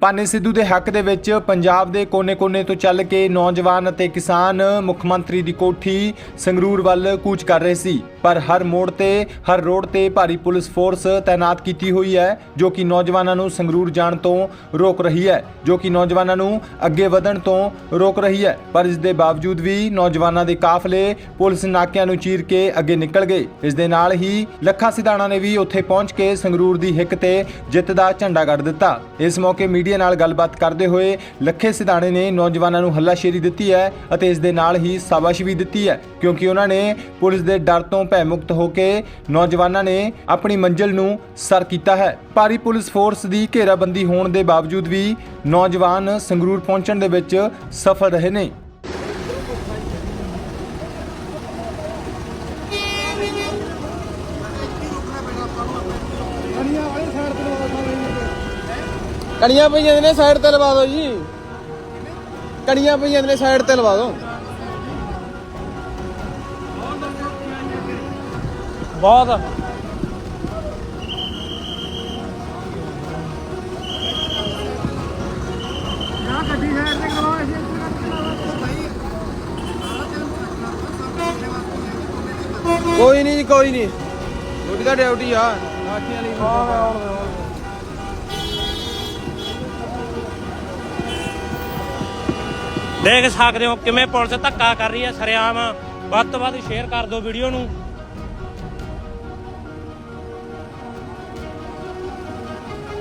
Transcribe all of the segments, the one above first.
ਪਾਨੀ ਸਿੱਧੂ ਦੇ ਹੱਕ ਦੇ ਵਿੱਚ ਪੰਜਾਬ ਦੇ ਕੋਨੇ-ਕੋਨੇ ਤੋਂ ਚੱਲ ਕੇ ਨੌਜਵਾਨ ਅਤੇ ਕਿਸਾਨ ਮੁੱਖ ਮੰਤਰੀ ਦੀ ਕੋਠੀ ਸੰਗਰੂਰ ਵੱਲ ਕੂਚ ਕਰ ਰਹੇ ਸੀ। ਪਰ ਹਰ ਮੋੜ ਤੇ, ਹਰ ਰੋਡ ਤੇ ਭਾਰੀ ਪੁਲਿਸ ਫੋਰਸ ਤਾਇਨਾਤ ਕੀਤੀ ਹੋਈ ਹੈ, ਜੋ ਕਿ ਨੌਜਵਾਨਾਂ ਨੂੰ ਸੰਗਰੂਰ ਜਾਣ ਤੋਂ ਰੋਕ ਰਹੀ ਹੈ, ਜੋ ਕਿ ਨੌਜਵਾਨਾਂ ਨੂੰ ਅੱਗੇ ਵਧਣ ਤੋਂ ਰੋਕ ਰਹੀ ਹੈ। ਪਰ ਇਸ ਦੇ ਬਾਵਜੂਦ ਵੀ ਨੌਜਵਾਨਾਂ ਦੇ ਕਾਫਲੇ ਪੁਲਿਸ ਨਾਕਿਆਂ ਨੂੰ ਚੀਰ ਕੇ ਅੱਗੇ ਨਿਕਲ ਗਏ। ਇਸ ਦੇ ਨਾਲ ਹੀ ਲੱਖਾ ਸਿਧਾਣਾ ਨੇ ਵੀ ਉੱਥੇ ਪਹੁੰਚ ਕੇ ਸੰਗਰੂਰ ਦੀ ਹਿੱਕ ਤੇ ਜਿੱਤ ਦਾ ਝੰਡਾ ਗੱਡ ਦਿੱਤਾ। ਇਸ ਮੌਕੇ ਮੀਡੀਆ ਨਾਲ ਗੱਲਬਾਤ ਕਰਦੇ ਹੋਏ ਲੱਖੇ ਸਿਧਾਣੇ ਨੇ ਨੌਜਵਾਨਾਂ ਨੂੰ ਹੱਲਾਸ਼ੇਰੀ ਦਿੱਤੀ ਹੈ ਅਤੇ ਇਸ ਦੇ ਨਾਲ ਹੀ ਸ਼ਾਬਾਸ਼ ਵੀ ਦਿੱਤੀ ਹੈ, ਕਿਉਂਕਿ ਉਹਨਾਂ ਨੇ ਪੁਲਿਸ ਦੇ ਡਰ ਤੋਂ ਭੈ ਮੁਕਤ ਹੋ ਕੇ ਨੌਜਵਾਨਾਂ ਨੇ ਆਪਣੀ ਮੰਜ਼ਿਲ ਨੂੰ ਸਰ ਕੀਤਾ ਹੈ। ਭਾਰੀ ਪੁਲਿਸ ਫੋਰਸ ਦੀ ਘੇਰਾਬੰਦੀ ਹੋਣ ਦੇ ਬਾਵਜੂਦ ਵੀ ਨੌਜਵਾਨ ਸੰਗਰੂਰ ਪਹੁੰਚਣ ਦੇ ਵਿੱਚ ਸਫਲ ਰਹੇ ਨੇ। ਕਣੀਆਂ ਪਈਆਂ ਨੇ ਸਾਈਡ ਤੇ ਲਵਾ ਦਿਓ ਜੀ। ਕਣੀਆਂ ਪਈਆਂ ਨੇ ਸਾਈਡ ਤੇ ਲਵਾ ਦਿਓ। ਬਹੁਤ। ਕੋਈ ਨਹੀਂ ਜੀ ਕੋਈ ਨਹੀਂ ਡਿਊਟੀ ਦਾ ਡਿਊਟੀ ਆ। ਲਾਠੀਆਂ ਲਈ ਦੇਖ ਸਕਦੇ ਹੋ ਕਿਵੇਂ ਪੁਲਿਸ ਧੱਕਾ ਕਰ ਰਹੀ ਹੈ ਸਰਿਆਮ। ਵੱਧ ਤੋਂ ਵੱਧ ਸ਼ੇਅਰ ਕਰ ਦਿਓ ਵੀਡੀਓ ਨੂੰ।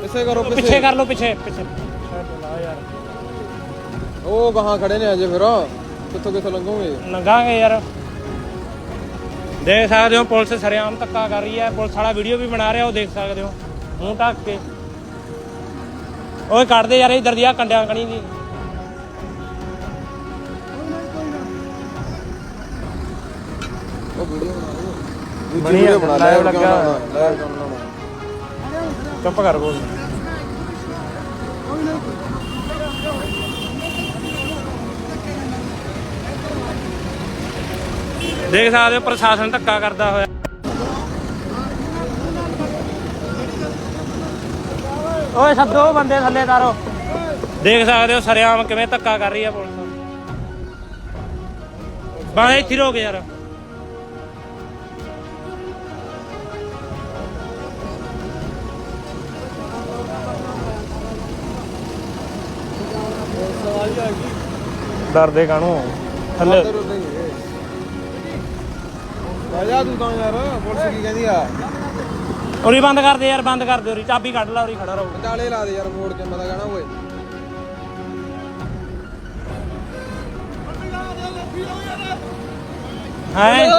ਪਿੱਛੇ ਕਰੋ ਪਿੱਛੇ। ਕਰ ਲਓ ਪਿੱਛੇ ਪਿੱਛੇ। ਉਹ ਗਾਹਾਂ ਖੜੇ ਨੇ ਅਜੇ ਫਿਰ। ਕਿੱਥੋਂ ਕਿੱਥੋਂ ਲੰਘੋਗੇ? ਲੰਘਾਂਗੇ ਯਾਰ। ਦੇਖ ਸਕਦੇ ਹੋ ਪੁਲਿਸ ਸਰਿਆਮ ਧੱਕਾ ਕਰ ਰਹੀ ਹੈ। ਪੁਲਿਸ ਵਾਲਾ ਵੀਡੀਓ ਵੀ ਬਣਾ ਰਿਹਾ ਉਹ ਦੇਖ ਸਕਦੇ ਹੋ। ਮੂੰਹ ਢੱਕ ਕੇ। ਓਏ ਕੱਢ ਦੇ ਯਾਰ ਇਧਰ ਦੀ ਆ ਕੰਡਿਆਂ ਕਣੀ ਦੀ। ਵੀਡੀਓ ਬਣਾ ਬਣੀ ਆ, live ਲੱਗਾ? ਚੁੱਪ ਕਰ ਬੋਲ। ਦੇਖ ਸਕਦੇ ਹੋ ਪ੍ਰਸ਼ਾਸਨ ਧੱਕਾ ਕਰਦਾ ਹੋਇਆ। ਓਏ ਸੱਦੋ ਬੰਦੇ ਥੱਲੇ ਤਾਰੋ। ਦੇਖ ਸਕਦੇ ਹੋ ਸਰਿਆਮ ਕਿਵੇਂ ਧੱਕਾ ਕਰ ਰਹੀ ਹੈ ਪੁਲਿਸ ਬਾਹਰ ਇੱਥੇ ਰੋਕ ਯਾਰ। ਡਰਦੇ ਕਾਹਨੂੰ? ਥੱਲੇ। ਇੱਧਰ ਉੱਧਰ ਹੀ ਹੈ। ਆ ਜਾ ਤੂੰ ਤਾਂ ਯਾਰ ਪੁਲਿਸ ਕੀ ਕਹਿੰਦੀ ਆ? ਉਰੀ ਬੰਦ ਕਰ ਦੇ ਯਾਰ ਬੰਦ ਕਰ ਦੇ ਉਰੀ। ਚਾਬੀ ਕੱਢ ਲਾ ਉਰੀ ਖੜਾ ਰਹੋ। ਵਿਚਾਲੇ ਲਾ ਦੇ ਯਾਰ ਮੋੜ ਕੇ ਮੈਂ ਤਾਂ ਕਹਣਾ ਓਏ। ਹੈ?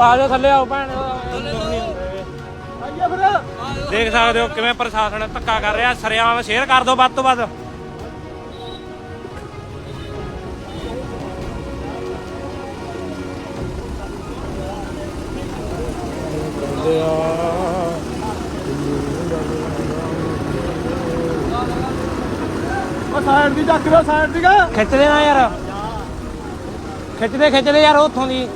ਆ ਜਾ ਥੱਲੇ ਆਓ ਭੈਣ। ਦੇਖ ਸਕਦੇ ਹੋ ਕਿਵੇਂ ਪ੍ਰਸ਼ਾਸਨ ਧੱਕਾ ਕਰ ਰਿਹਾ। ਸਰਿਆਮ ਸ਼ੇਅਰ ਕਰ ਦਿਓ ਵੱਧ ਤੋਂ ਵੱਧ। ਉਹ ਸਾਈਡ ਦੀ ਚੱਕ ਲਓ ਸਾਈਡ ਦੀ ਕਾ। ਖਿੱਚਦੇ ਨਾ ਯਾਰ। ਖਿੱਚਦੇ ਖਿੱਚਦੇ ਯਾਰ ਉੱਥੋਂ ਦੀ।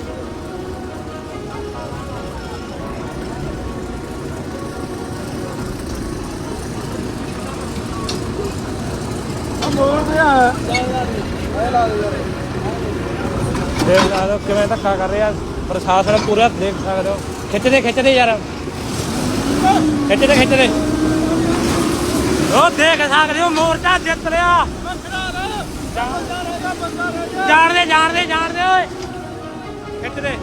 ਮੋੜ ਲਾ ਦੇਖ ਸਕਦੇ ਹੋ ਕਿਵੇਂ ਧੱਕਾ ਕਰ ਰਿਹਾ। ਪ੍ਰਸ਼ਾਸਨ ਪੂਰਾ ਦੇਖ ਸਕਦੇ ਹੋ। ਖਿੱਚਦੇ ਖਿੱਚਦੇ ਯਾਰ। ਖਿੱਚਦੇ ਖਿੱਚਦੇ ਉਹ ਦੇਖ ਸਕਦੇ ਹੋ, ਮੋਰਚਾ ਜਿੱਤ ਲਿਆ ਜਾਣ ਦੇ, ਜਾਣ ਓਏ। ਖਿੱਚਦੇ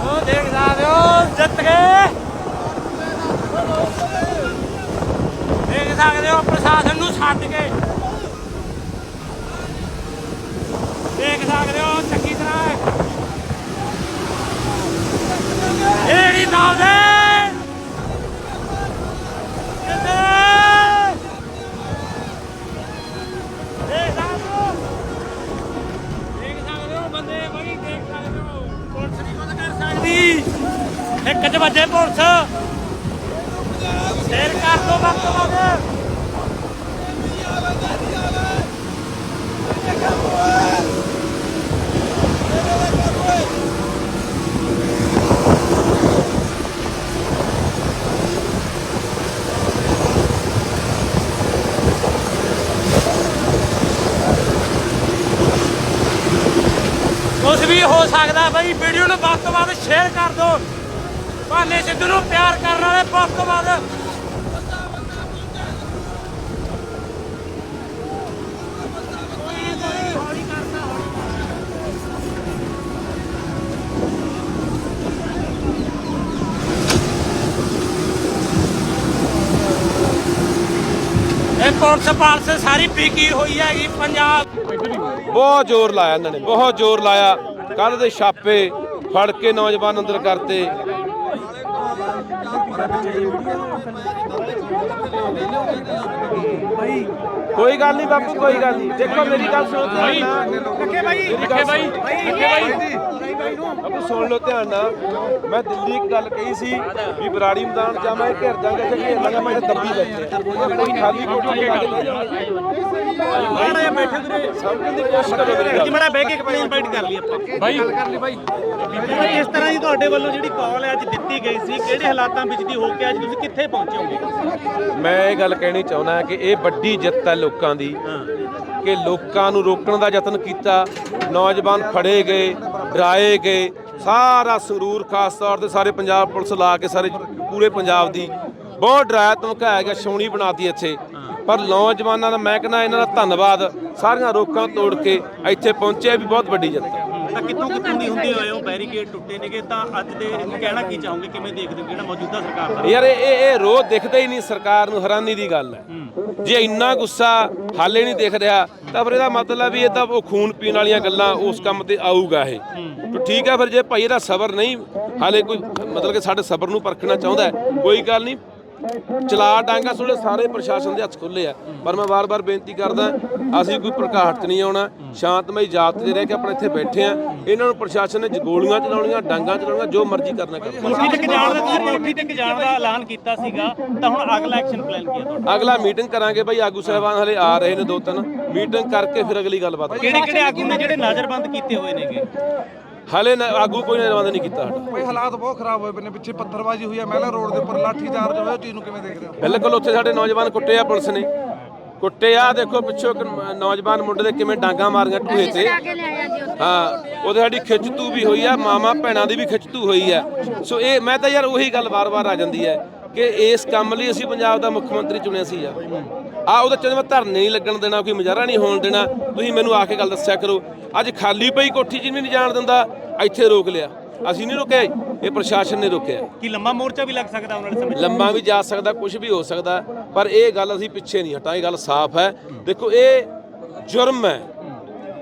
ਉਹ ਦੇਖ ਸਕਦੇ ਹੋ, ਜਿੱਤ ਗਏ। ਦੇਖ ਸਕਦੇ ਹੋ, ਪ੍ਰਸ਼ਾਸਨ ਨੂੰ ਛੱਡ ਕੇ। ਦੇਖ ਸਕਦੇ ਇੱਕ ਚ ਵੱਜੇ ਪੁਲਿਸ। ਤੇਰ ਕਰ ਦੋ ਵਕਤ ਵਾਦੇ ਵੀ ਹੋ ਸਕਦਾ ਬਈ ਵੀਡੀਓ ਭਾਨੇ ਸਿੱਧੂ ਨੂੰ ਪਿਆਰ ਕਰਨ ਵਾਲੇ ਵੱਧ ਇਹ ਪੁਲਿਸ ਪਾਲਸ ਸਾਰੀ ਪੀਕੀ ਹੋਈ ਹੈਗੀ ਪੰਜਾਬ। ਬਹੁਤ ਜ਼ੋਰ ਲਾਇਆ ਇਹਨਾਂ ਨੇ, ਬਹੁਤ ਜ਼ੋਰ ਲਾਇਆ। ਕੱਲ ਦੇ ਛਾਪੇ ਫੜ ਕੇ ਨੌਜਵਾਨ ਅੰਦਰ ਕਰਤੇ। ਕੋਈ ਗੱਲ ਨਹੀਂ ਬਾਪੂ ਕੋਈ ਗੱਲ ਨਹੀਂ। ਦੇਖੋ ਮੇਰੀ ਗੱਲ ਸੁਣੋ ਧਿਆਨ ਨਾਲ। ਕਿੱਥੇ ਬਾਈ ਕਿੱਥੇ ਬਾਈ ਕਿੱਥੇ ਬਾਈ ਬਾਪੂ ਸੁਣ ਲਓ ਧਿਆਨ ਨਾਲ। ਮੈਂ ਦਿੱਲੀ ਇੱਕ ਗੱਲ ਕਹੀ ਸੀ ਵੀ ਬਰਾੜੀ ਮੈਦਾਨ ਜਾਂ ਮੈਂ ਘਿਰ ਜਾਾਂਗਾ ਤੇ ਘੇਰ ਲਾਂਗਾ ਮੈਂ ਦੱਬੀ ਬੈਠੇ। ਕੋਈ ਖਾਲੀ ਕੋਠੀ ਨਹੀਂ ਲਾ ਕੇ ਲੈ ਮਾੜਾ ਜਿਹਾ ਬੈਠੇ ਵੀਰੇ। ਸਮਝਣ ਦੀ ਕੋਸ਼ਿਸ਼ ਕਰੋ ਮੇਰੀ ਗੱਲ। ਬਹਿ ਕੇ ਇੱਕ ਇਨਵਾਈਟ ਕਰ ਲਈ ਆਪਾਂ। ਬਾਈ ਭਾਈ। ਇਸ ਤਰ੍ਹਾਂ ਦੀ ਤੁਹਾਡੇ ਵੱਲੋਂ ਜਿਹੜੀ ਕਾਲ ਹੈ ਅੱਜ ਦਿੱਤੀ ਗਈ ਸੀ ਕਿਹੜੇ ਹਾਲਾਤਾਂ ਵਿੱਚ ਦੀ ਹੋ ਕੇ ਅੱਜ ਤੁਸੀਂ ਕਿੱਥੇ ਪਹੁੰਚੇ ਹੋਗੇ ਮੈਂ ਇਹ ਗੱਲ ਕਹਿਣੀ ਚਾਹੁੰਦਾ ਕਿ ਇਹ ਵੱਡੀ ਜਿੱਤ ਹੈ ਲੋਕਾਂ ਦੀ ਕਿ ਲੋਕਾਂ ਨੂੰ ਰੋਕਣ ਦਾ ਯਤਨ ਕੀਤਾ ਨੌਜਵਾਨ ਫੜੇ ਗਏ ਡਰਾਏ ਗਏ ਸਾਰਾ ਸੰਗਰੂਰ ਖਾਸ ਤੌਰ ਤੇ ਸਾਰੇ ਪੰਜਾਬ ਪੁਲਿਸ ਲਾ ਕੇ ਸਾਰੇ ਪੂਰੇ ਪੰਜਾਬ ਦੀ ਬਹੁਤ ਡਰਾਇਆ ਧਮਕਾਇਆ ਗਿਆ ਛਾਉਣੀ ਬਣਾਤੀ ਇੱਥੇ। ਪਰ ਨੌਜਵਾਨਾਂ ਦਾ ਮੈਂ ਕਹਿੰਦਾ ਇਹਨਾਂ ਦਾ ਧੰਨਵਾਦ ਸਾਰੀਆਂ ਰੋਕਾਂ ਤੋੜ ਕੇ ਇੱਥੇ ਪਹੁੰਚੇ ਵੀ ਬਹੁਤ ਵੱਡੀ ਜਿੱਤ ਹੈ। ਤਾਂ ਕਿੱਥੋਂ ਕਿੱਥੋਂ ਦੀ ਹੁੰਦੇ ਹੋਏ ਹੋ ਬੈਰੀਕੇਡ ਟੁੱਟੇ ਨੇਗੇ ਤਾਂ ਅੱਜ ਦੇ ਕਹਿਣਾ ਕੀ ਚਾਹੋਗੇ? ਕਿਵੇਂ ਦੇਖਦੇ ਹੋ? ਜਿਹੜਾ ਮੌਜੂਦਾ ਸਰਕਾਰ ਦਾ? ਯਾਰ ਇਹ ਇਹ ਇਹ ਰੋਜ਼ ਦਿਖਦਾ ਹੀ ਨਹੀਂ ਸਰਕਾਰ ਨੂੰ ਹੈਰਾਨੀ ਦੀ ਗੱਲ ਹੈ। ਜੇ ਇੰਨਾ ਗੁੱਸਾ ਹਾਲੇ ਨਹੀਂ ਦਿਖ ਰਿਹਾ ਤਾਂ ਫਿਰ ਇਹਦਾ ਮਤਲਬ ਵੀ ਇਹ ਤਾਂ ਉਹ ਖੂਨ ਪੀਣ ਵਾਲੀਆਂ ਗੱਲਾਂ ਉਸ ਕੰਮ ਤੇ ਆਊਗਾ ਇਹ। ਤਾਂ ਠੀਕ ਹੈ ਫਿਰ ਜੇ ਭਾਈ ਇਹਦਾ ਸਬਰ ਨਹੀਂ ਹਾਲੇ ਕੋਈ ਮਤਲਬ ਕਿ ਸਾਡੇ ਸਬਰ ਨੂੰ ਪਰਖਣਾ ਚਾਹੁੰਦਾ ਕੋਈ ਗੱਲ ਨਹੀਂ। ਚਲਾ ਡਾਂਗਾ ਸੁਲੇ ਸਾਰੇ ਪ੍ਰਸ਼ਾਸਨ ਦੇ ਹੱਥ ਖੁੱਲੇ ਆ। ਪਰ ਮੈਂ ਵਾਰ-ਵਾਰ ਬੇਨਤੀ ਕਰਦਾ ਅਸੀਂ ਕੋਈ ਪ੍ਰਕਾਸ਼ 'ਚ ਨਹੀਂ ਆਉਣਾ ਸ਼ਾਂਤਮਈ ਜਾਤ ਦੇ ਰਹਿ ਕੇ ਆਪਣੇ ਇੱਥੇ ਬੈਠੇ ਆ। ਇਹਨਾਂ ਨੂੰ ਪ੍ਰਸ਼ਾਸਨ ਨੇ ਜ- ਗੋਲੀਆਂ ਚਲਾਉਣੀਆਂ ਡਾਂਗਾ ਚਲਾਉਣੀਆਂ ਜੋ ਮਰਜ਼ੀ ਕਰਨਾ ਕਰੋ। ਮੁਲਕੀ ਤੱਕ ਜਾਣ ਦਾ ਤੁਸੀਂ ਮੁਲਕੀ ਤੱਕ ਜਾਣ ਦਾ ਐਲਾਨ ਕੀਤਾ ਸੀਗਾ ਤਾਂ ਹੁਣ ਅਗਲਾ ਐਕਸ਼ਨ ਪਲਾਨ ਕੀ ਹੈ ਤੁਹਾਡਾ? ਅਗਲਾ ਮੀਟਿੰਗ ਕਰਾਂਗੇ ਭਾਈ ਆਗੂ ਸਾਹਿਬਾਨ ਹਲੇ ਆ ਰਹੇ ਨੇ ਦੋ ਤਿੰਨ। ਮੀਟਿੰਗ ਕਰਕੇ ਫਿਰ ਅਗਲੀ ਗੱਲਬਾਤ ਕਿਹੜੇ ਕਿਹੜੇ ਆਗੂ ਨੇ ਜਿਹੜੇ ਨਜ਼ਰਬੰਦ ਕੀਤੇ ਹੋਏ ਨੇਗੇ? ਹਲੇ ਨਾ- ਆਗੂ ਕੋਈ ਨਿਰਬੰਧ ਨਹੀਂ ਕੀਤਾ ਸਾਡਾ। ਬਈ ਹਾਲਾਤ ਬਹੁਤ ਖਰਾਬ ਹੋਏ ਪਏ ਨੇ ਪਿੱਛੇ ਪੱਥਰਬਾਜ਼ੀ ਹੋਈ ਹੈ ਮਹਿਲਾ ਰੋਡ ਦੇ ਉੱਪਰ ਲਾਠੀ ਚਾਰਜ ਹੋਇਆ ਉਹ ਚੀਜ਼ ਨੂੰ ਕਿਵੇਂ ਦੇਖਦੇ ਹੋ? ਬਿਲਕੁਲ ਉੱਥੇ ਸਾਡੇ ਨੌਜਵਾਨ ਕੁੱਟੇ ਆ ਪੁਲਿਸ ਨੇ। ਕੁੱਟੇ ਆ ਦੇਖੋ ਪਿੱਛੋਂ ਇੱਕ ਨੌਜਵਾਨ ਮੁੰਡੇ ਦੇ ਕਿਵੇਂ ਡਾਂਗਾ ਮਾਰੀਆਂ ਟੂਹੇ ਤੇ। ਹਾਂ ਉਹਦੇ ਸਾਡੀ ਖਿੱਚਤੂ ਵੀ ਹੋਈ ਆ ਮਾਮਾ ਭੈਣਾਂ ਦੀ ਵੀ ਖਿੱਚਤੂ ਹੋਈ ਆ। ਸੋ ਇਹ ਮੈਂ ਤਾਂ ਯਾਰ ਉਹੀ ਗੱਲ ਵਾਰ-ਵਾਰ ਆ ਜਾਂਦੀ ਹੈ ਕਿ ਇਸ ਕੰਮ ਲਈ ਅਸੀਂ ਪੰਜਾਬ ਦਾ ਮੁੱਖ ਮੰਤਰੀ ਚੁਣਿਆ ਸੀ ਆ ਆ ਉਹਦੇ ਚ ਮੈਂ ਧਰਨੇ ਨਹੀਂ ਲੱਗਣ ਦੇਣਾ ਕੋਈ ਮੁਜ਼ਾਹਰਾ ਨਹੀਂ ਹੋਣ ਦੇਣਾ। ਤੁਸੀਂ ਮੈਨੂੰ ਆ ਕੇ ਗੱਲ ਦੱਸਿਆ ਕਰੋ। ਅੱਜ ਖਾਲੀ ਪਈ ਕੋਠੀ ਚ ਨਹੀਂ ਜਾਣ ਦਿੰਦਾ ਇੱਥੇ ਰੋਕ ਲਿਆ। ਅਸੀਂ ਨਹੀਂ ਰੋਕਿਆ ਇਹ ਪ੍ਰਸ਼ਾਸਨ ਨੇ ਰੋਕਿਆ। ਕੀ ਲੰਮਾ ਮੋਰਚਾ ਵੀ ਲੱਗ ਸਕਦਾ ਆਉਣ ਵਾਲੇ ਸਮੇਂ ਲੰਮਾ ਵੀ ਜਾ ਸਕਦਾ ਕੁਝ ਵੀ ਹੋ ਸਕਦਾ ਪਰ ਇਹ ਗੱਲ ਅਸੀਂ ਪਿੱਛੇ ਨਹੀਂ ਹਟਾਂ ਇਹ ਗੱਲ ਸਾਫ਼ ਹੈ। ਦੇਖੋ ਇਹ ਜੁਰਮ ਹੈ।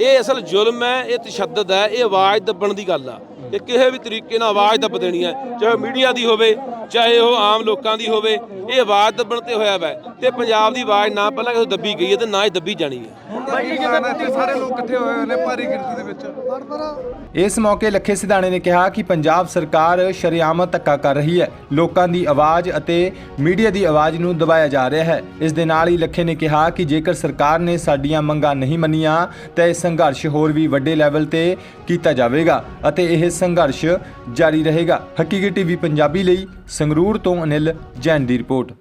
ਇਹ ਅਸਲ ਜੁਰਮ ਹੈ ਇਹ ਤਸ਼ੱਦਦ ਹੈ ਇਹ ਆਵਾਜ਼ ਦੱਬਣ ਦੀ ਗੱਲ ਆ। ਇਹ ਕਿਸੇ ਵੀ ਤਰੀਕੇ ਨਾਲ ਆਵਾਜ਼ ਦੱਬ ਦੇਣੀ ਹੈ ਚਾਹੇ ਮੀਡੀਆ ਦੀ ਹੋਵੇ ਚਾਹੇ ਉਹ ਆਮ ਲੋਕਾਂ ਦੀ ਹੋਵੇ ਇਹ ਆਵਾਜ਼ ਦੱਬਣ ਤੇ ਹੋਇਆ ਵੈ। ਤੇ ਪੰਜਾਬ ਦੀ ਆਵਾਜ਼ ਨਾ ਪਹਿਲਾਂ ਕਿਸੇ ਦੱਬੀ ਗਈ ਹੈ ਤੇ ਨਾ ਹੀ ਦੱਬੀ ਜਾਣੀ ਹੈ। ਹੁਣ ਤਾਂ ਕਿਸਾਨ ਇੱਥੇ ਸਾਰੇ ਲੋਕ ਇਕੱਠੇ ਹੋਏ ਹੋਏ ਨੇ ਭਾਰੀ ਗਿਣਤੀ ਦੇ ਵਿੱਚ। ਇਸ ਮੌਕੇ ਲੱਖੇ ਸਿਧਾਣੇ ਨੇ ਕਿਹਾ ਕਿ ਪੰਜਾਬ ਸਰਕਾਰ ਸ਼ਰੇਆਮ ਧੱਕਾ ਕਰ ਰਹੀ ਹੈ। ਲੋਕਾਂ ਦੀ ਆਵਾਜ਼ ਅਤੇ ਮੀਡੀਆ ਦੀ ਆਵਾਜ਼ ਨੂੰ ਦਬਾਇਆ ਜਾ ਰਿਹਾ ਹੈ। ਇਸ ਦੇ ਨਾਲ ਹੀ ਲੱਖੇ ਨੇ ਕਿਹਾ ਕਿ ਜੇਕਰ ਸਰਕਾਰ ਨੇ ਸਾਡੀਆਂ ਮੰਗਾਂ ਨਹੀਂ ਮੰਨੀਆਂ ਤਾਂ ਇਹ ਸੰਘਰਸ਼ ਹੋਰ ਵੀ ਵੱਡੇ ਲੈਵਲ ਤੇ ਕੀਤਾ ਜਾਵੇਗਾ ਅਤੇ ਇਹ ਸੰਘਰਸ਼ ਜਾਰੀ ਰਹੇਗਾ। ਹਕੀਕੀ ਟੀਵੀ ਪੰਜਾਬੀ ਲਈ ਸੰਗਰੂਰ ਤੋਂ ਅਨਿਲ ਜੈਨ ਦੀ ਰਿਪੋਰਟ।